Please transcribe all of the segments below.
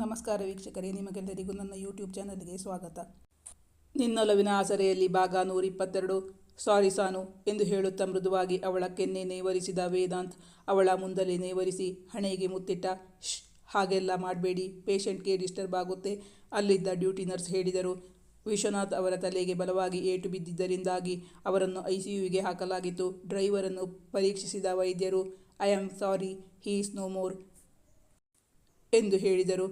ನಮಸ್ಕಾರ ವೀಕ್ಷಕರೇ, ನಿಮಗೆಲ್ಲರಿಗೂ ನನ್ನ ಯೂಟ್ಯೂಬ್ ಚಾನಲ್ಗೆ ಸ್ವಾಗತ. ನಿನ್ನೊಲವಿನ ಆಸರೆಯಲ್ಲಿ ಭಾಗ ನೂರಿಪ್ಪತ್ತೆರಡು, ಸಾರಿ ಸಾನು ಎಂದು ಹೇಳುತ್ತಾ ಮೃದುವಾಗಿ ಅವಳ ಕೆನ್ನೆ ನೇವರಿಸಿದ ವೇದಾಂತ್ ಅವಳ ಮುಂದಲೇ ನೇವರಿಸಿ ಹಣೆಗೆ ಮುತ್ತಿಟ್ಟ ಶ್ ಹಾಗೆಲ್ಲ ಮಾಡಬೇಡಿ ಪೇಷಂಟ್ಗೆ ಡಿಸ್ಟರ್ಬ್ ಆಗುತ್ತೆ, ಅಲ್ಲಿದ್ದ ಡ್ಯೂಟಿ ನರ್ಸ್ ಹೇಳಿದರು. ವಿಶ್ವನಾಥ್ ಅವರ ತಲೆಗೆ ಬಲವಾಗಿ ಏಟು ಬಿದ್ದಿದ್ದರಿಂದಾಗಿ ಅವರನ್ನು ಐಸಿಯುವಿಗೆ ಹಾಕಲಾಗಿತ್ತು. ಡ್ರೈವರನ್ನು ಪರೀಕ್ಷಿಸಿದ ವೈದ್ಯರು, I am sorry, he is no more, ಎಂದು ಹೇಳಿದರು.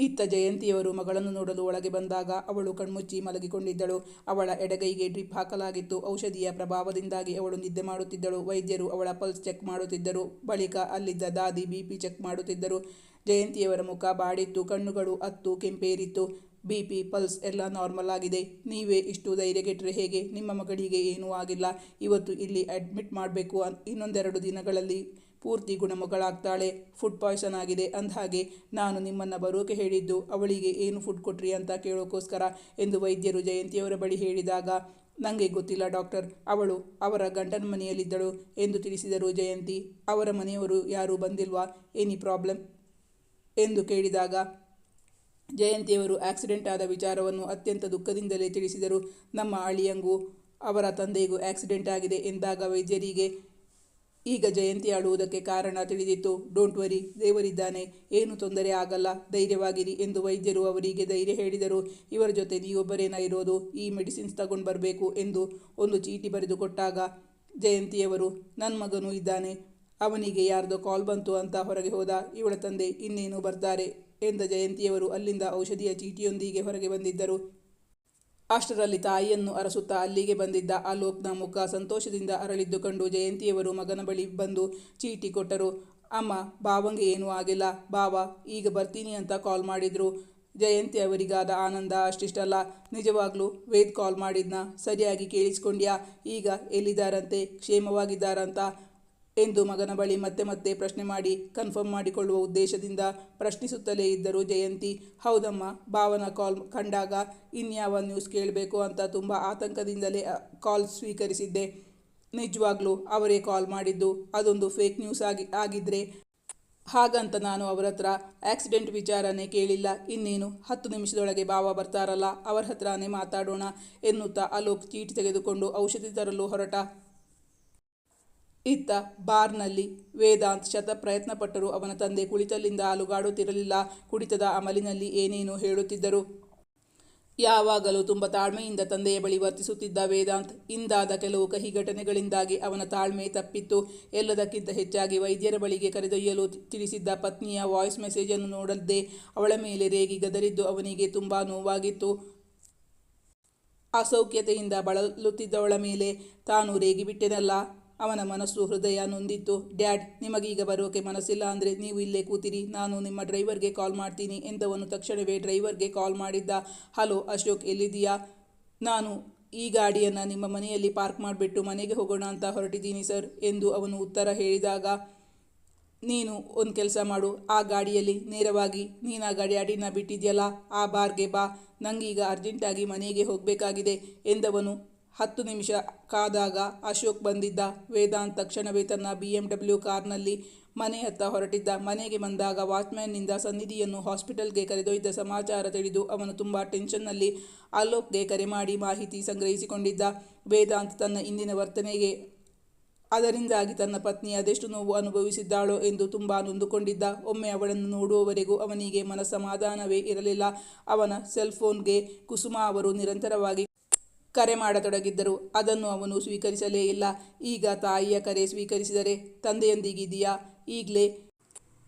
ಇತ್ತ ಜಯಂತಿಯವರು ಮಗಳನ್ನು ನೋಡಲು ಒಳಗೆ ಬಂದಾಗ ಅವಳು ಕಣ್ಮುಚ್ಚಿ ಮಲಗಿಕೊಂಡಿದ್ದಳು. ಅವಳ ಎಡಗೈಗೆ ಡ್ರಿಪ್ ಹಾಕಲಾಗಿತ್ತು. ಔಷಧಿಯ ಪ್ರಭಾವದಿಂದಾಗಿ ಅವಳು ನಿದ್ದೆ ಮಾಡುತ್ತಿದ್ದಳು. ವೈದ್ಯರು ಅವಳ ಪಲ್ಸ್ ಚೆಕ್ ಮಾಡುತ್ತಿದ್ದರು. ಬಳಿಕ ಅಲ್ಲಿದ್ದ ದಾದಿ ಬಿಪಿ ಚೆಕ್ ಮಾಡುತ್ತಿದ್ದರು. ಜಯಂತಿಯವರ ಮುಖ ಬಾಡಿತ್ತು, ಕಣ್ಣುಗಳು ಅತ್ತು, ಕೆಂಪೇರಿತ್ತು. ಬಿಪಿ ಪಲ್ಸ್ ಎಲ್ಲ ನಾರ್ಮಲ್ ಆಗಿದೆ. ನೀವೇ ಇಷ್ಟು ಧೈರ್ಯಗೆಟ್ಟರೆ ಹೇಗೆ? ನಿಮ್ಮ ಮಗಳಿಗೆ ಏನೂ ಆಗಿಲ್ಲ. ಇವತ್ತು ಇಲ್ಲಿ ಅಡ್ಮಿಟ್ ಮಾಡಬೇಕು. ಇನ್ನೊಂದೆರಡು ದಿನಗಳಲ್ಲಿ ಪೂರ್ತಿ ಗುಣಮುಖಳಾಗ್ತಾಳೆ. ಫುಡ್ ಪಾಯ್ಸನ್ ಆಗಿದೆ ಅಂದಹಾಗೆ ನಾನು ನಿಮ್ಮನ್ನು ಬರೋಕೆ ಹೇಳಿದ್ದು, ಅವಳಿಗೆ ಏನು ಫುಡ್ ಕೊಟ್ರಿ ಅಂತ ಕೇಳೋಕ್ಕೋಸ್ಕರ ಎಂದು ವೈದ್ಯರು ಜಯಂತಿಯವರ ಬಳಿ ಹೇಳಿದಾಗ ನನಗೆ ಗೊತ್ತಿಲ್ಲ ಡಾಕ್ಟರ್, ಅವಳು ಅವರ ಗಂಡನ ಮನೆಯಲ್ಲಿದ್ದಳು ಎಂದು ತಿಳಿಸಿದರು ಜಯಂತಿ. ಅವರ ಮನೆಯವರು ಯಾರೂ ಬಂದಿಲ್ವಾ? Any problem? ಎಂದು ಕೇಳಿದಾಗ, ಜಯಂತಿಯವರು ಆಕ್ಸಿಡೆಂಟ್ ಆದ ವಿಚಾರವನ್ನು ಅತ್ಯಂತ ದುಃಖದಿಂದಲೇ ತಿಳಿಸಿದರು. ನಮ್ಮ ಅಳಿಯಂಗೂ ಅವರ ತಂದೆಗೂ ಆಕ್ಸಿಡೆಂಟ್ ಆಗಿದೆ ಎಂದಾಗ ವೈದ್ಯರಿಗೆ ಈಗ ಜಯಂತಿ ಆಡುವುದಕ್ಕೆ ಕಾರಣ ತಿಳಿದಿತ್ತು. ಡೋಂಟ್ ವರಿ ದೇವರಿದ್ದಾನೆ. ಏನು ತೊಂದರೆ ಆಗಲ್ಲ. ಧೈರ್ಯವಾಗಿರಿ ಎಂದು ವೈದ್ಯರು ಅವರಿಗೆ ಧೈರ್ಯ ಹೇಳಿದರು. ಇವರ ಜೊತೆ ನೀವೊಬ್ಬರೇನ ಇರೋದು? ಈ ಮೆಡಿಸಿನ್ಸ್ ತಗೊಂಡು ಬರಬೇಕು ಎಂದು ಒಂದು ಚೀಟಿ ಬರೆದು ಕೊಟ್ಟಾಗ ಜಯಂತಿಯವರು ನನ್ನ ಮಗನೂ ಇದ್ದಾನೆ. ಅವನಿಗೆ ಯಾರ್ದೋ ಕಾಲ್ ಬಂತು ಅಂತ ಹೊರಗೆ ಹೋದ. ಇವಳ ತಂದೆ ಇನ್ನೇನು ಬರ್ತಾರೆ ಎಂದ ಜಯಂತಿಯವರು, ಅಲ್ಲಿಂದ ಔಷಧಿಯ ಚೀಟಿಯೊಂದಿಗೆ ಹೊರಗೆ ಬಂದಿದ್ದರು. ಅಷ್ಟರಲ್ಲಿ ತಾಯಿಯನ್ನು ಅರಸುತ್ತಾ ಅಲ್ಲಿಗೆ ಬಂದಿದ್ದ ಆಲೋಕ್ನ ಮುಖ ಸಂತೋಷದಿಂದ ಅರಳಿದ್ದು ಕಂಡು ಜಯಂತಿಯವರು ಮಗನ ಬಳಿ ಬಂದು ಚೀಟಿ ಕೊಟ್ಟರು. ಅಮ್ಮ ಬಾವಂಗೆ ಏನೂ ಆಗಿಲ್ಲ. ಬಾವ ಈಗ ಬರ್ತೀನಿ ಅಂತ ಕಾಲ್ ಮಾಡಿದ್ರು. ಜಯಂತಿ ಅವರಿಗಾದ ಆನಂದ ಅಷ್ಟಿಷ್ಟಲ್ಲ. ನಿಜವಾಗ್ಲೂ ವೇದ್ ಕಾಲ್ ಮಾಡಿದ್ನ. ಸರಿಯಾಗಿ ಕೇಳಿಸ್ಕೊಂಡ್ಯಾ? ಈಗ ಎಲ್ಲಿದ್ದಾರಂತೆ? ಕ್ಷೇಮವಾಗಿದ್ದಾರಂತ? ಎಂದು ಮಗನ ಬಳಿ ಮತ್ತೆ ಮತ್ತೆ ಪ್ರಶ್ನೆ ಮಾಡಿ ಕನ್ಫರ್ಮ್ ಮಾಡಿಕೊಳ್ಳುವ ಉದ್ದೇಶದಿಂದ ಪ್ರಶ್ನಿಸುತ್ತಲೇ ಇದ್ದರು ಜಯಂತಿ. ಹೌದಮ್ಮ, ಭಾವನ ಕಾಲ್ ಕಂಡಾಗ ಇನ್ಯಾವ ನ್ಯೂಸ್ ಕೇಳಬೇಕು ಅಂತ ತುಂಬ ಆತಂಕದಿಂದಲೇ ಕಾಲ್ ಸ್ವೀಕರಿಸಿದ್ದೆ. ನಿಜವಾಗ್ಲೂ ಅವರೇ ಕಾಲ್ ಮಾಡಿದ್ದು, ಅದೊಂದು ಫೇಕ್ ನ್ಯೂಸ್ ಆಗಿ ಆಗಿದ್ದರೆ ಹಾಗಂತ ನಾನು ಅವರ ಹತ್ರ ಆಕ್ಸಿಡೆಂಟ್ ವಿಚಾರನೇ ಕೇಳಿಲ್ಲ. ಇನ್ನೇನು, ಹತ್ತು ನಿಮಿಷದೊಳಗೆ ಬಾವ ಬರ್ತಾರಲ್ಲ, ಅವರ ಹತ್ರನೇ ಮಾತಾಡೋಣ ಎನ್ನುತ್ತಾ ಅಲೋಕ್ ಚೀಟಿ ತೆಗೆದುಕೊಂಡು ಔಷಧಿ ತರಲು ಹೊರಟ. ಇತ್ತ ಬಾರ್ನಲ್ಲಿ ವೇದಾಂತ್ ಶತ ಪ್ರಯತ್ನಪಟ್ಟರು. ಅವನ ತಂದೆ ಕುಳಿತಲ್ಲಿಂದ ಅಲುಗಾಡುತ್ತಿರಲಿಲ್ಲ. ಕುಡಿತದ ಅಮಲಿನಲ್ಲಿ ಏನೇನೋ ಹೇಳುತ್ತಿದ್ದರು. ಯಾವಾಗಲೂ ತುಂಬ ತಾಳ್ಮೆಯಿಂದ ತಂದೆಯ ಬಳಿ ವರ್ತಿಸುತ್ತಿದ್ದ ವೇದಾಂತ್, ಇಂದಾದ ಕೆಲವು ಕಹಿ ಘಟನೆಗಳಿಂದಾಗಿ ಅವನ ತಾಳ್ಮೆ ತಪ್ಪಿತ್ತು. ಎಲ್ಲದಕ್ಕಿಂತ ಹೆಚ್ಚಾಗಿ ವೈದ್ಯರ ಬಳಿಗೆ ಕರೆದೊಯ್ಯಲು ತಿಳಿಸಿದ್ದ ಪತ್ನಿಯ ವಾಯ್ಸ್ ಮೆಸೇಜನ್ನು ನೋಡದ್ದೇ ಅವಳ ಮೇಲೆ ರೇಗಿ ಗದರಿದ್ದು ಅವನಿಗೆ ತುಂಬ ನೋವಾಗಿತ್ತು. ಅಸೌಖ್ಯತೆಯಿಂದ ಬಳಲುತ್ತಿದ್ದವಳ ಮೇಲೆ ತಾನು ರೇಗಿಬಿಟ್ಟೆನಲ್ಲ. ಅವನ ಮನಸ್ಸು ಹೃದಯ ನೊಂದಿತ್ತು. ಡ್ಯಾಡ್, ನಿಮಗೀಗ ಬರೋಕೆ ಮನಸ್ಸಿಲ್ಲ ಅಂದರೆ ನೀವು ಇಲ್ಲೇ ಕೂತಿರಿ. ನಾನು ನಿಮ್ಮ ಡ್ರೈವರ್ಗೆ ಕಾಲ್ ಮಾಡ್ತೀನಿ ಎಂದವನು ತಕ್ಷಣವೇ ಡ್ರೈವರ್ಗೆ ಕಾಲ್ ಮಾಡಿದ್ದ. ಹಲೋ, ಅಶೋಕ್ ಎಲ್ಲಿದ್ದೀಯಾ? ನಾನು ಈ ಗಾಡಿಯನ್ನು ನಿಮ್ಮ ಮನೆಯಲ್ಲಿ ಪಾರ್ಕ್ ಮಾಡಿಬಿಟ್ಟು ಮನೆಗೆ ಹೋಗೋಣ ಅಂತ ಹೊರಟಿದ್ದೀನಿ ಸರ್ ಎಂದು ಅವನು ಉತ್ತರ ಹೇಳಿದಾಗ. ನೀನು ಒಂದು ಕೆಲಸ ಮಾಡು. ಆ ಗಾಡಿಯಲ್ಲಿ ನೇರವಾಗಿ ನೀನು ಆ ಗಾಡಿನ ಬಿಟ್ಟಿದ್ಯಲ್ಲ, ಆ ಬಾರ್ಗೆ ಬಾ. ನಂಗೀಗ ಅರ್ಜೆಂಟಾಗಿ ಮನೆಗೆ ಹೋಗಬೇಕಾಗಿದೆ ಎಂದವನು ಹತ್ತು ನಿಮಿಷ ಕಾದಾಗ ಅಶೋಕ್ ಬಂದಿದ್ದ. ವೇದಾಂತ್ ತಕ್ಷಣವೇ ತನ್ನ ಬಿ ಎಂ ಡಬ್ಲ್ಯೂ ಕಾರ್ನಲ್ಲಿ ಮನೆಯತ್ತ ಹೊರಟಿದ್ದ. ಮನೆಗೆ ಬಂದಾಗ ವಾಚ್ಮ್ಯಾನ್ನಿಂದ ಸನ್ನಿಧಿಯನ್ನು ಹಾಸ್ಪಿಟಲ್ಗೆ ಕರೆದೊಯ್ದ ಸಮಾಚಾರ ತಿಳಿದು ಅವನು ತುಂಬ ಟೆನ್ಷನ್ನಲ್ಲಿ ಅಲೋಕ್ಗೆ ಕರೆ ಮಾಡಿ ಮಾಹಿತಿ ಸಂಗ್ರಹಿಸಿಕೊಂಡಿದ್ದ. ವೇದಾಂತ್ ತನ್ನ ಇಂದಿನ ವರ್ತನೆಗೆ, ಅದರಿಂದಾಗಿ ತನ್ನ ಪತ್ನಿ ಅದೆಷ್ಟು ನೋವು ಅನುಭವಿಸಿದ್ದಾಳೋ ಎಂದು ತುಂಬ ನೊಂದುಕೊಂಡಿದ್ದ. ಒಮ್ಮೆ ಅವಳನ್ನು ನೋಡುವವರೆಗೂ ಅವನಿಗೆ ಮನಸಮಾಧಾನವೇ ಇರಲಿಲ್ಲ. ಅವನ ಸೆಲ್ಫೋನ್ಗೆ ಕುಸುಮಾ ಅವರು ನಿರಂತರವಾಗಿ ಕರೆ ಮಾಡತೊಡಗಿದ್ದರು. ಅದನ್ನು ಅವನು ಸ್ವೀಕರಿಸಲೇ ಇಲ್ಲ. ಈಗ ತಾಯಿಯ ಕರೆ ಸ್ವೀಕರಿಸಿದರೆ ತಂದೆಯೊಂದಿಗಿದೆಯಾ ಈಗಲೇ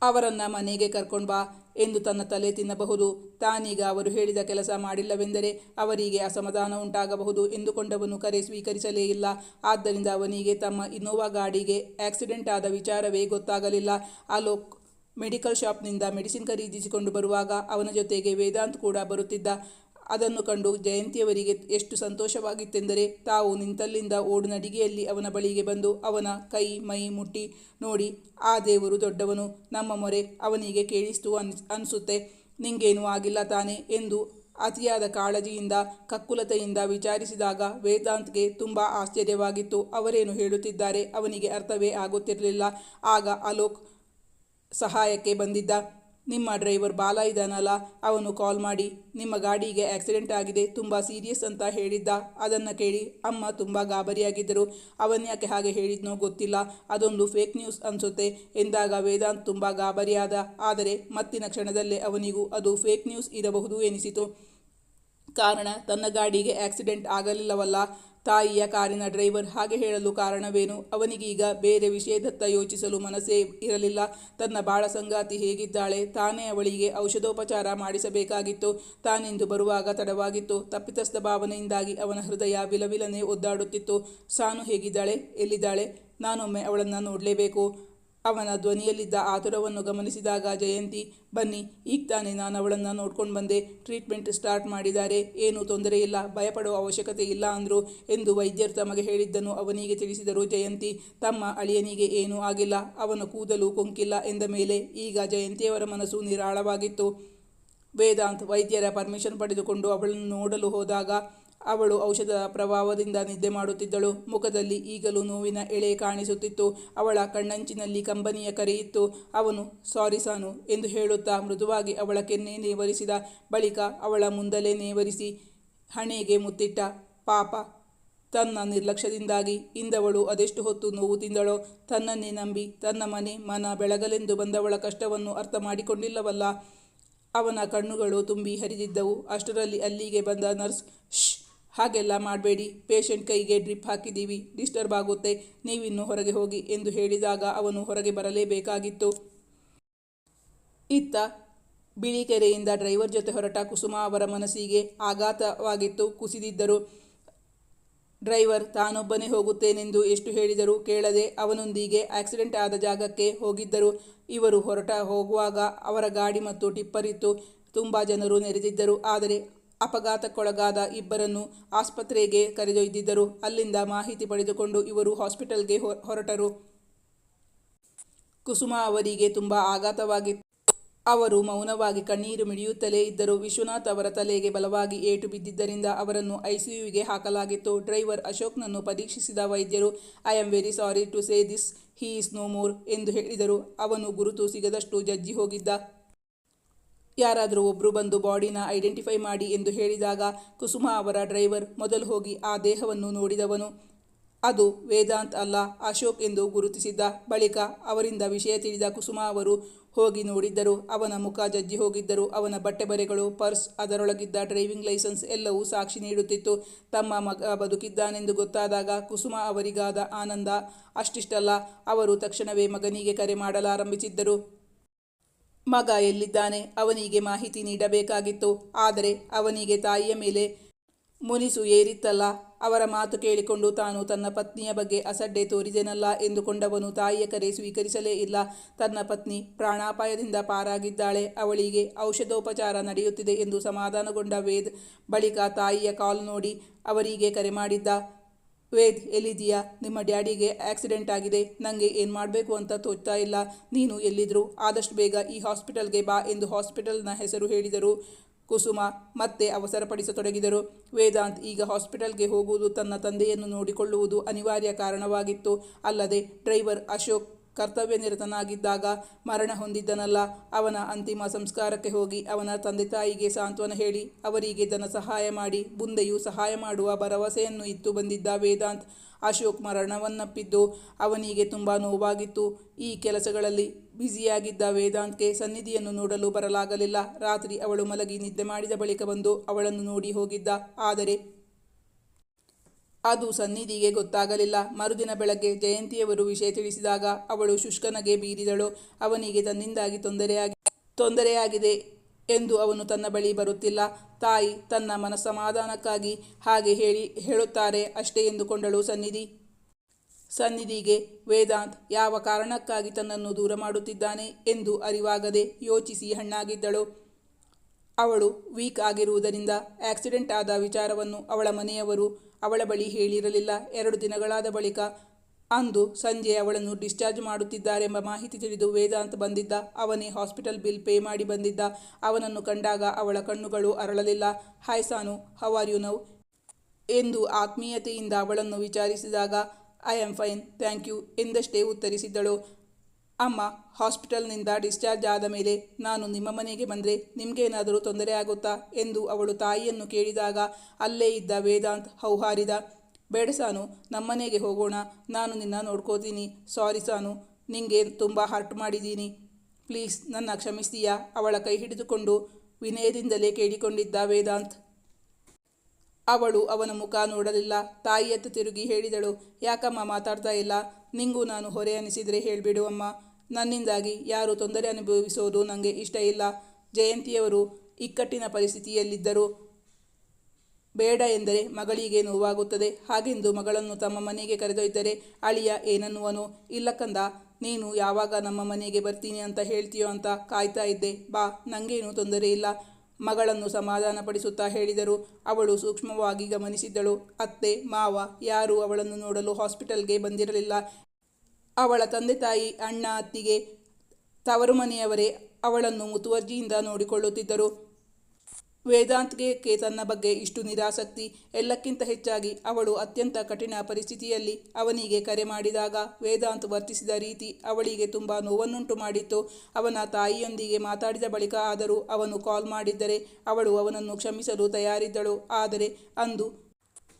ಅವರನ್ನು ಮನೆಗೆ ಕರ್ಕೊಂಡು ಬಾ ಎಂದು ತನ್ನ ತಲೆ ತಿನ್ನಬಹುದು. ತಾನೀಗ ಅವರು ಹೇಳಿದ ಕೆಲಸ ಮಾಡಿಲ್ಲವೆಂದರೆ ಅವರಿಗೆ ಅಸಮಾಧಾನ ಉಂಟಾಗಬಹುದು ಎಂದುಕೊಂಡವನು ಕರೆ ಸ್ವೀಕರಿಸಲೇ ಇಲ್ಲ. ಆದ್ದರಿಂದ ಅವನಿಗೆ ತಮ್ಮ ಇನ್ನೋವಾ ಗಾಡಿಗೆ ಆಕ್ಸಿಡೆಂಟ್ ಆದ ವಿಚಾರವೇ ಗೊತ್ತಾಗಲಿಲ್ಲ. ಅಲೋಕ್ ಮೆಡಿಕಲ್ ಶಾಪ್ನಿಂದ ಮೆಡಿಸಿನ್ ಖರೀದಿಸಿಕೊಂಡು ಬರುವಾಗ ಅವನ ಜೊತೆಗೆ ವೇದಾಂತ್ ಕೂಡ ಬರುತ್ತಿದ್ದ. ಅದನ್ನು ಕಂಡು ಜಯಂತಿಯವರಿಗೆ ಎಷ್ಟು ಸಂತೋಷವಾಗಿತ್ತೆಂದರೆ ತಾವು ನಿಂತಲ್ಲಿಂದ ಓಡು ನಡಿಗೆಯಲ್ಲಿ ಅವನ ಬಳಿಗೆ ಬಂದು ಅವನ ಕೈ, ಮೈ ಮುಟ್ಟಿ ನೋಡಿ, ಆ ದೇವರು ದೊಡ್ಡವನು, ನಮ್ಮ ಮೊರೆ ಅವನಿಗೆ ಕೇಳಿಸ್ತು ಅನ್ ಅನಿಸುತ್ತೆ, ನಿಂಗೇನೂ ಆಗಿಲ್ಲ ತಾನೆ ಎಂದು ಅತಿಯಾದ ಕಾಳಜಿಯಿಂದ, ಕಕ್ಕುಲತೆಯಿಂದ ವಿಚಾರಿಸಿದಾಗ ವೇದಾಂತ್ಗೆ ತುಂಬ ಆಶ್ಚರ್ಯವಾಗಿತ್ತು. ಅವರೇನು ಹೇಳುತ್ತಿದ್ದಾರೆ ಅವನಿಗೆ ಅರ್ಥವೇ ಆಗುತ್ತಿರಲಿಲ್ಲ. ಆಗ ಅಲೋಕ್ ಸಹಾಯಕ್ಕೆ ಬಂದಿದ್ದ. ನಿಮ್ಮ ಡ್ರೈವರ್ ಬಾಲ ಇದ್ದಾನಲ್ಲ ಅವನು ಕಾಲ್ ಮಾಡಿ, ನಿಮ್ಮ ಗಾಡಿಗೆ ಆಕ್ಸಿಡೆಂಟ್ ಆಗಿದೆ, ತುಂಬ ಸೀರಿಯಸ್ ಅಂತ ಹೇಳಿದ್ದ. ಅದನ್ನು ಕೇಳಿ ಅಮ್ಮ ತುಂಬ ಗಾಬರಿಯಾಗಿದ್ದರು. ಅವನ್ಯಾಕೆ ಹಾಗೆ ಹೇಳಿದ್ನೋ ಗೊತ್ತಿಲ್ಲ. ಅದೊಂದು ಫೇಕ್ ನ್ಯೂಸ್ ಅನಿಸುತ್ತೆ. ಎಂದಾಗ ವೇದಾಂತ್ ತುಂಬ ಗಾಬರಿಯಾದ. ಆದರೆ ಮತ್ತಿನ ಕ್ಷಣದಲ್ಲೇ ಅವನಿಗೂ ಅದು ಫೇಕ್ ನ್ಯೂಸ್ ಇರಬಹುದು ಎನಿಸಿತು. ಕಾರಣ ತನ್ನ ಗಾಡಿಗೆ ಆಕ್ಸಿಡೆಂಟ್ ಆಗಲಿಲ್ಲವಲ್ಲ. ತಾಯಿಯ ಕಾರಿನ ಡ್ರೈವರ್ ಹಾಗೆ ಹೇಳಲು ಕಾರಣವೇನು? ಅವನಿಗೀಗ ಬೇರೆ ವಿಷಯದತ್ತ ಯೋಚಿಸಲು ಮನಸ್ಸೇ ಇರಲಿಲ್ಲ. ತನ್ನ ಬಾಳ ಸಂಗಾತಿ ಹೇಗಿದ್ದಾಳೆ? ತಾನೇ ಅವಳಿಗೆ ಔಷಧೋಪಚಾರ ಮಾಡಿಸಬೇಕಾಗಿತ್ತು. ತಾನೆಂದು ಬರುವಾಗ ತಡವಾಗಿತ್ತು. ತಪ್ಪಿತಸ್ಥ ಭಾವನೆಯಿಂದಾಗಿ ಅವನ ಹೃದಯ ವಿಲವಿಲನೆ ಒದ್ದಾಡುತ್ತಿತ್ತು. ಸಾನು ಹೇಗಿದ್ದಾಳೆ? ಎಲ್ಲಿದ್ದಾಳೆ? ನಾನೊಮ್ಮೆ ಅವಳನ್ನು ನೋಡಲೇಬೇಕು. ಅವನ ಧ್ವನಿಯಲ್ಲಿದ್ದ ಆತುರವನ್ನು ಗಮನಿಸಿದಾಗ ಜಯಂತಿ, ಬನ್ನಿ, ಈಗ ತಾನೇ ನಾನು ಅವಳನ್ನು ನೋಡ್ಕೊಂಡು ಬಂದೆ ಟ್ರೀಟ್ಮೆಂಟ್ ಸ್ಟಾರ್ಟ್ ಮಾಡಿದ್ದಾರೆ, ಏನೂ ತೊಂದರೆ ಇಲ್ಲ ಭಯಪಡುವ ಅವಶ್ಯಕತೆ ಇಲ್ಲ ಅಂದರು ಎಂದು ವೈದ್ಯರು ತಮಗೆ ಹೇಳಿದ್ದನ್ನು ಅವನಿಗೆ ತಿಳಿಸಿದರು ಜಯಂತಿ. ತಮ್ಮ ಅಳಿಯನಿಗೆ ಏನೂ ಆಗಿಲ್ಲ, ಅವನು ಕೂದಲು ಕೊಂಕಿಲ್ಲ ಎಂದ ಮೇಲೆ ಈಗ ಜಯಂತಿಯವರ ಮನಸ್ಸು ನಿರಾಳವಾಗಿತ್ತು. ವೇದಾಂತ್ ವೈದ್ಯರ ಪರ್ಮಿಷನ್ ಪಡೆದುಕೊಂಡು ಅವಳನ್ನು ನೋಡಲು ಹೋದಾಗ ಅವಳು ಔಷಧದ ಪ್ರಭಾವದಿಂದ ನಿದ್ದೆ ಮಾಡುತ್ತಿದ್ದಳು. ಮುಖದಲ್ಲಿ ಈಗಲೂ ನೋವಿನ ಎಳೆ ಕಾಣಿಸುತ್ತಿತ್ತು. ಅವಳ ಕಣ್ಣಂಚಿನಲ್ಲಿ ಕಂಬನಿಯ ಕರೆಯಿತ್ತು ಅವನು, ಸಾರಿ ಸಾನು ಎಂದು ಹೇಳುತ್ತಾ ಮೃದುವಾಗಿ ಅವಳ ಕೆನ್ನೆ ನೇವರಿಸಿದ ಬಳಿಕ ಅವಳ ಮುಂದಲೇ ನೇವರಿಸಿ ಹಣೆಗೆ ಮುತ್ತಿಟ್ಟ, ಪಾಪ, ತನ್ನ ನಿರ್ಲಕ್ಷ್ಯದಿಂದಾಗಿ ಇಂದವಳು ಅದೆಷ್ಟು ಹೊತ್ತು ನೋವು ತಿಂದಳೋ, ತನ್ನನ್ನೇ ನಂಬಿ ತನ್ನ ಮನೆ, ಮನ ಬೆಳಗಲೆಂದು ಬಂದವಳ ಕಷ್ಟವನ್ನು ಅರ್ಥ ಮಾಡಿಕೊಂಡಿಲ್ಲವಲ್ಲ. ಅವನ ಕಣ್ಣುಗಳು ತುಂಬಿ ಹರಿದಿದ್ದವು. ಅಷ್ಟರಲ್ಲಿ ಅಲ್ಲಿಗೆ ಬಂದ ನರ್ಸ್ ಶ್ ಹಾಗೆಲ್ಲ ಮಾಡಬೇಡಿ. ಪೇಷಂಟ್ ಕೈಗೆ ಡ್ರಿಪ್ ಹಾಕಿದ್ದೀವಿ. ಡಿಸ್ಟರ್ಬ್ ಆಗುತ್ತೆ. ನೀವಿನ್ನು ಹೊರಗೆ ಹೋಗಿ ಎಂದು ಹೇಳಿದಾಗ ಅವನು ಹೊರಗೆ ಬರಲೇಬೇಕಾಗಿತ್ತು. ಇತ್ತ ಬಿಳಿಕೆರೆಯಿಂದ ಡ್ರೈವರ್ ಜೊತೆ ಹೊರಟ ಕುಸುಮ ಅವರ ಮನಸ್ಸಿಗೆ ಆಘಾತವಾಗಿತ್ತು. ಕುಸಿದಿದ್ದರು. ಡ್ರೈವರ್ ತಾನೊಬ್ಬನೇ ಹೋಗುತ್ತೇನೆಂದು ಎಷ್ಟು ಹೇಳಿದರೂ ಕೇಳದೆ ಅವನೊಂದಿಗೆ ಆಕ್ಸಿಡೆಂಟ್ ಆದ ಜಾಗಕ್ಕೆ ಹೋಗಿದ್ದರು. ಇವರು ಹೊರಟ ಹೋಗುವಾಗ ಅವರ ಗಾಡಿ ಮತ್ತು ಟಿಪ್ಪರ್ ಇತ್ತು. ತುಂಬ ಜನರು ನೆರೆದಿದ್ದರು. ಆದರೆ ಅಪಘಾತಕ್ಕೊಳಗಾದ ಇಬ್ಬರನ್ನು ಆಸ್ಪತ್ರೆಗೆ ಕರೆದೊಯ್ದಿದ್ದರು. ಅಲ್ಲಿಂದ ಮಾಹಿತಿ ಪಡೆದುಕೊಂಡು ಇವರು ಹಾಸ್ಪಿಟಲ್ಗೆ ಹೊರಟರು. ಕುಸುಮ ಅವರಿಗೆ ತುಂಬ ಆಘಾತವಾಗಿತ್ತು. ಅವರು ಮೌನವಾಗಿ ಕಣ್ಣೀರು ಮಿಡಿಯುತ್ತಲೇ ಇದ್ದರು. ವಿಶ್ವನಾಥ್ ಅವರ ತಲೆಗೆ ಬಲವಾಗಿ ಏಟು ಬಿದ್ದಿದ್ದರಿಂದ ಅವರನ್ನು ಐಸಿಯುಗೆ ಹಾಕಲಾಗಿತ್ತು. ಡ್ರೈವರ್ ಅಶೋಕ್ನನ್ನು ಪರೀಕ್ಷಿಸಿದ ವೈದ್ಯರು, I am very sorry to say this, he is no more ಎಂದು ಹೇಳಿದರು. ಅವನು ಗುರುತು ಸಿಗದಷ್ಟು ಜಜ್ಜಿ ಹೋಗಿದ್ದ. ಯಾರಾದರೂ ಒಬ್ಬರು ಬಂದು ಬಾಡಿನ ಐಡೆಂಟಿಫೈ ಮಾಡಿ ಎಂದು ಹೇಳಿದಾಗ ಕುಸುಮ ಅವರ ಡ್ರೈವರ್ ಮೊದಲು ಹೋಗಿ ಆ ದೇಹವನ್ನು ನೋಡಿದವನು. ಅದು ವೇದಾಂತ್ ಅಲ್ಲ, ಅಶೋಕ್ ಎಂದು ಗುರುತಿಸಿದ್ದ ಬಳಿಕ ಅವರಿಂದ ವಿಷಯ ತಿಳಿದ ಕುಸುಮ ಅವರು ಹೋಗಿ ನೋಡಿದ್ದರು. ಅವನ ಮುಖ ಜಜ್ಜಿ ಹೋಗಿದ್ದರು. ಅವನ ಬಟ್ಟೆ ಬರೆಗಳು ಪರ್ಸ್, ಅದರೊಳಗಿದ್ದ ಡ್ರೈವಿಂಗ್ ಲೈಸೆನ್ಸ್ ಎಲ್ಲವೂ ಸಾಕ್ಷಿ ನೀಡುತ್ತಿತ್ತು. ತಮ್ಮ ಮಗ ಬದುಕಿದ್ದಾನೆಂದು ಗೊತ್ತಾದಾಗ ಕುಸುಮ ಅವರಿಗಾದ ಆನಂದ ಅಷ್ಟಿಷ್ಟಲ್ಲ. ಅವರು ತಕ್ಷಣವೇ ಮಗನಿಗೆ ಕರೆ ಮಾಡಲಾರಂಭಿಸಿದ್ದರು. ಮಗ ಎಲ್ಲಿದ್ದಾನೆ? ಅವನಿಗೆ ಮಾಹಿತಿ ನೀಡಬೇಕಾಗಿತ್ತು. ಆದರೆ ಅವನಿಗೆ ತಾಯಿಯ ಮೇಲೆ ಮುನಿಸು ಏರಿತ್ತಲ್ಲ. ಅವರ ಮಾತು ಕೇಳಿಕೊಂಡು ತಾನು ತನ್ನ ಪತ್ನಿಯ ಬಗ್ಗೆ ಅಸಡ್ಡೆ ತೋರಿದೆನಲ್ಲ ಎಂದುಕೊಂಡವನು ತಾಯಿಯ ಕರೆ ಸ್ವೀಕರಿಸಲೇ ಇಲ್ಲ. ತನ್ನ ಪತ್ನಿ ಪ್ರಾಣಾಪಾಯದಿಂದ ಪಾರಾಗಿದ್ದಾಳೆ. ಅವಳಿಗೆ ಔಷಧೋಪಚಾರ ನಡೆಯುತ್ತಿದೆ ಎಂದು ಸಮಾಧಾನಗೊಂಡ ವೇದ್ ಬಳಿಕ ತಾಯಿಯ ಕಾಲ್ ನೋಡಿ ಅವರಿಗೆ ಕರೆ ಮಾಡಿದ್ದ. ವೇದ್ ಎಲ್ಲಿದೀಯಾ ನಿಮ್ಮ ಡ್ಯಾಡಿಗೆ ಆಕ್ಸಿಡೆಂಟ್ ಆಗಿದೆ. ನನಗೆ ಏನು ಮಾಡಬೇಕು ಅಂತ ತೋಚ್ತಾ ಇಲ್ಲ. ನೀನು ಎಲ್ಲಿದ್ರು? ಆದಷ್ಟು ಬೇಗ ಈ ಹಾಸ್ಪಿಟಲ್ಗೆ ಬಾ ಎಂದು ಹಾಸ್ಪಿಟಲ್ನ ಹೆಸರು ಹೇಳಿದರು. ಕುಸುಮ ಮತ್ತೆ ಅವಸರಪಡಿಸತೊಡಗಿದರು. ವೇದಾಂತ್ ಈಗ ಹಾಸ್ಪಿಟಲ್ಗೆ ಹೋಗುವುದು ತನ್ನ ತಂದೆಯನ್ನು ನೋಡಿಕೊಳ್ಳುವುದು ಅನಿವಾರ್ಯ ಕಾರಣವಾಗಿತ್ತು. ಅಲ್ಲದೆ ಡ್ರೈವರ್ ಅಶೋಕ್ ಕರ್ತವ್ಯ ನಿರತನಾಗಿದ್ದಾಗ ಮರಣ ಹೊಂದಿದ್ದನಲ್ಲ. ಅವನ ಅಂತಿಮ ಸಂಸ್ಕಾರಕ್ಕೆ ಹೋಗಿ ಅವನ ತಂದೆ ತಾಯಿಗೆ ಸಾಂತ್ವನ ಹೇಳಿ, ಅವರಿಗೆ ಧನ ಸಹಾಯ ಮಾಡಿ ಮುಂದೆಯೂ ಸಹಾಯ ಮಾಡುವ ಭರವಸೆಯನ್ನು ಇತ್ತು ಬಂದಿದ್ದ ವೇದಾಂತ್ ಅಶೋಕ್ ಮರಣವನ್ನಪ್ಪಿದ್ದು ಅವನಿಗೆ ತುಂಬ ನೋವಾಗಿತ್ತು. ಈ ಕೆಲಸಗಳಲ್ಲಿ ಬ್ಯುಸಿಯಾಗಿದ್ದ ವೇದಾಂತ್ಗೆ ಸನ್ನಿಧಿಯನ್ನು ನೋಡಲು ಬರಲಾಗಲಿಲ್ಲ. ರಾತ್ರಿ ಅವಳು ಮಲಗಿ ನಿದ್ದೆ ಮಾಡಿದ ಬಳಿಕ ಬಂದು ಅವಳನ್ನು ನೋಡಿ ಹೋಗಿದ್ದ. ಆದರೆ ಅದು ಸನ್ನಿಧಿಗೆ ಗೊತ್ತಾಗಲಿಲ್ಲ. ಮರುದಿನ ಬೆಳಗ್ಗೆ ಜಯಂತಿಯವರು ವಿಷಯ ತಿಳಿಸಿದಾಗ ಅವಳು ಶುಷ್ಕನಗೆ ಬೀರಿದಳು. ಅವನಿಗೆ ತನ್ನಿಂದಾಗಿ ತೊಂದರೆಯಾಗಿ, ತೊಂದರೆಯಾಗಿದೆ ಎಂದು ಅವನು ತನ್ನ ಬಳಿ ಬರುತ್ತಿಲ್ಲ. ತಾಯಿ ತನ್ನ ಮನಸ್ಸಮಾಧಾನಕ್ಕಾಗಿ ಹಾಗೆ ಹೇಳಿ, ಹೇಳುತ್ತಾರೆ. ಅಷ್ಟೇ ಎಂದುಕೊಂಡಳು ಸನ್ನಿಧಿ. ಸನ್ನಿಧಿಗೆ, ವೇದಾಂತ್, ಯಾವ ಕಾರಣಕ್ಕಾಗಿ ತನ್ನನ್ನು ದೂರ ಮಾಡುತ್ತಿದ್ದಾನೆ ಎಂದು ಅರಿವಾಗದೆ ಯೋಚಿಸಿ ಹಣ್ಣಾಗಿದ್ದಳು. ಅವಳು ವೀಕ್ ಆಗಿರುವುದರಿಂದ ಆಕ್ಸಿಡೆಂಟ್ ಆದ ವಿಚಾರವನ್ನು ಅವಳ ಮನೆಯವರು ಅವಳ ಬಳಿ ಹೇಳಿರಲಿಲ್ಲ. ಎರಡು ದಿನಗಳಾದ ಬಳಿಕ ಅಂದು ಸಂಜೆ ಅವಳನ್ನು ಡಿಸ್ಚಾರ್ಜ್ ಮಾಡುತ್ತಿದ್ದಾರೆಂಬ ಮಾಹಿತಿ ತಿಳಿದು ವೇದಾಂತ್ ಬಂದಿದ್ದ. ಅವನೇ ಹಾಸ್ಪಿಟಲ್ ಬಿಲ್ ಪೇ ಮಾಡಿ ಬಂದಿದ್ದ. ಅವನನ್ನು ಕಂಡಾಗ ಅವಳ ಕಣ್ಣುಗಳು ಅರಳಲಿಲ್ಲ. Hi Sanu, how you now? ಎಂದು ಆತ್ಮೀಯತೆಯಿಂದ ಅವಳನ್ನು ವಿಚಾರಿಸಿದಾಗ, I am fine, thank you, ಎಂದಷ್ಟೇ ಉತ್ತರಿಸಿದ್ದಳು. ಅಮ್ಮ, ಹಾಸ್ಪಿಟಲ್ನಿಂದ ಡಿಸ್ಚಾರ್ಜ್ ಆದ ಮೇಲೆ ನಾನು ನಿಮ್ಮ ಮನೆಗೆ ಬಂದರೆ ನಿಮಗೇನಾದರೂ ತೊಂದರೆ ಆಗುತ್ತಾ ಎಂದು ಅವಳು ತಾಯಿಯನ್ನು ಕೇಳಿದಾಗ ಅಲ್ಲೇ ಇದ್ದ ವೇದಾಂತ್ ಹೌಹಾರಿದ, ಬೇಡ ಸಾನು, ನಮ್ಮನೆಗೆ ಹೋಗೋಣ, ನಾನು ನಿನ್ನ ನೋಡ್ಕೋತೀನಿ, ಸಾರಿ ಸಾನು, ನಿಂಗೆ ತುಂಬ ಹರ್ಟ್ ಮಾಡಿದ್ದೀನಿ, ಪ್ಲೀಸ್ ನನ್ನ ಕ್ಷಮಿಸ್ತೀಯಾ? ಅವಳ ಕೈ ಹಿಡಿದುಕೊಂಡು ವಿನಯದಿಂದಲೇ ಕೇಳಿಕೊಂಡಿದ್ದ ವೇದಾಂತ್. ಅವಳು ಅವನ ಮುಖ ನೋಡಲಿಲ್ಲ, ತಾಯಿಯತ್ತ ತಿರುಗಿ ಹೇಳಿದಳು, ಯಾಕಮ್ಮ ಮಾತಾಡ್ತಾ ಇಲ್ಲ? ನಿಂಗೂ ನಾನು ಹೊರೆ ಅನಿಸಿದರೆ ಹೇಳಿಬಿಡು ಅಮ್ಮ ನನ್ನಿಂದಾಗಿ ಯಾರು ತೊಂದರೆ ಅನುಭವಿಸೋದು ನನಗೆ ಇಷ್ಟ ಇಲ್ಲ. ಜಯಂತಿಯವರು ಇಕ್ಕಟ್ಟಿನ ಪರಿಸ್ಥಿತಿಯಲ್ಲಿದ್ದರು ಬೇಡ ಎಂದರೆ ಮಗಳಿಗೆ ನೋವಾಗುತ್ತದೆ. ಹಾಗೆಂದು ಮಗಳನ್ನು ತಮ್ಮ ಮನೆಗೆ ಕರೆದೊಯ್ದರೆ ಅಳಿಯ ಏನನ್ನುವನು? ಇಲ್ಲ ಕಂದ, ನೀನು ಯಾವಾಗ ನಮ್ಮ ಮನೆಗೆ ಬರ್ತೀನಿ ಅಂತ ಹೇಳ್ತೀಯೋ ಅಂತ ಕಾಯ್ತಾ ಇದ್ದೆ. ಬಾ ನನಗೇನು ತೊಂದರೆ ಇಲ್ಲ. ಮಗಳನ್ನು ಸಮಾಧಾನಪಡಿಸುತ್ತಾ ಹೇಳಿದರು. ಅವಳು ಸೂಕ್ಷ್ಮವಾಗಿ ಗಮನಿಸಿದ್ದಳು. ಅತ್ತೆ, ಮಾವ, ಯಾರೂ ಅವಳನ್ನು ನೋಡಲು ಹಾಸ್ಪಿಟಲ್ಗೆ ಬಂದಿರಲಿಲ್ಲ. ಅವಳ ತಂದೆ ತಾಯಿ ಅಣ್ಣ ಅತ್ತಿಗೆ ತವರು ಮನೆಯವರೇ ಅವಳನ್ನು ಮುತುವರ್ಜಿಯಿಂದ ನೋಡಿಕೊಳ್ಳುತ್ತಿದ್ದರು. ವೇದಾಂತ್ಗೆ ತನ್ನ ಬಗ್ಗೆ ಇಷ್ಟು ನಿರಾಸಕ್ತಿ ಎಲ್ಲಕ್ಕಿಂತ ಹೆಚ್ಚಾಗಿ ಅವಳು ಅತ್ಯಂತ ಕಠಿಣ ಪರಿಸ್ಥಿತಿಯಲ್ಲಿ ಅವನಿಗೆ ಕರೆ ಮಾಡಿದಾಗ ವೇದಾಂತ್ ವರ್ತಿಸಿದ ರೀತಿ ಅವಳಿಗೆ ತುಂಬ ನೋವನ್ನುಂಟು ಮಾಡಿತ್ತು. ಅವನ ತಾಯಿಯೊಂದಿಗೆ ಮಾತಾಡಿದ ಬಳಿಕ ಆದರೂ ಅವನು ಕಾಲ್ ಮಾಡಿದ್ದರೆ ಅವಳು ಅವನನ್ನು ಕ್ಷಮಿಸಲು ತಯಾರಿದ್ದಳು. ಆದರೆ ಅಂದು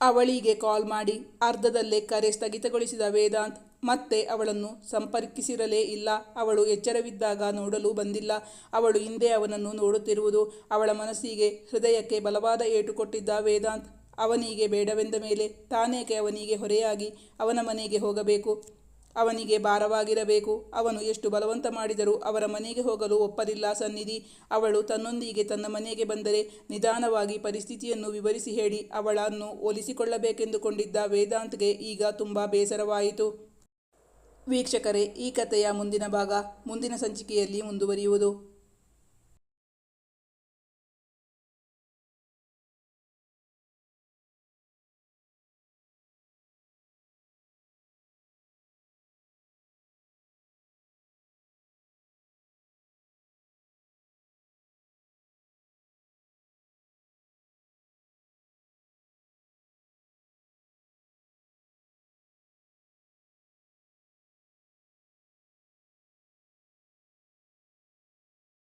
ಅವಳಿಗೆ ಕಾಲ್ ಮಾಡಿ ಅರ್ಧದಲ್ಲೇ ಕರೆ ಸ್ಥಗಿತಗೊಳಿಸಿದ ವೇದಾಂತ್ ಮತ್ತೆ ಅವಳನ್ನು ಸಂಪರ್ಕಿಸಿರಲೇ ಇಲ್ಲ. ಅವಳು ಎಚ್ಚರವಿದ್ದಾಗ ನೋಡಲು ಬಂದಿಲ್ಲ. ಅವಳು ಹಿಂದೆ ಅವನನ್ನು ನೋಡುತ್ತಿರುವುದು ಅವಳ ಮನಸ್ಸಿಗೆ ಹೃದಯಕ್ಕೆ ಬಲವಾದ ಏಟು ಕೊಟ್ಟಿದ್ದ ವೇದಾಂತ್. ಅವನಿಗೆ ಬೇಡವೆಂದ ಮೇಲೆ ತಾನೇಕೆ ಅವನಿಗೆ ಹೊರೆಯಾಗಿ ಅವನ ಮನೆಗೆ ಹೋಗಬೇಕು? ಅವನಿಗೆ ಭಾರವಾಗಿರಬೇಕು. ಅವನು ಎಷ್ಟು ಬಲವಂತ ಮಾಡಿದರೂ ಅವರ ಮನೆಗೆ ಹೋಗಲು ಒಪ್ಪಲಿಲ್ಲ ಸನ್ನಿಧಿ. ಅವಳು ತನ್ನೊಂದಿಗೆ ತನ್ನ ಮನೆಗೆ ಬಂದರೆ ನಿಧಾನವಾಗಿ ಪರಿಸ್ಥಿತಿಯನ್ನು ವಿವರಿಸಿ ಹೇಳಿ ಅವಳನ್ನು ಒಲಿಸಿಕೊಳ್ಳಬೇಕೆಂದುಕೊಂಡಿದ್ದ ವೇದಾಂತ್ಗೆ ಈಗ ತುಂಬ ಬೇಸರವಾಯಿತು. ವೀಕ್ಷಕರೇ ಈ ಕಥೆಯ ಮುಂದಿನ ಭಾಗ ಮುಂದಿನ ಸಂಚಿಕೆಯಲ್ಲಿ ಮುಂದುವರಿಯುವುದು.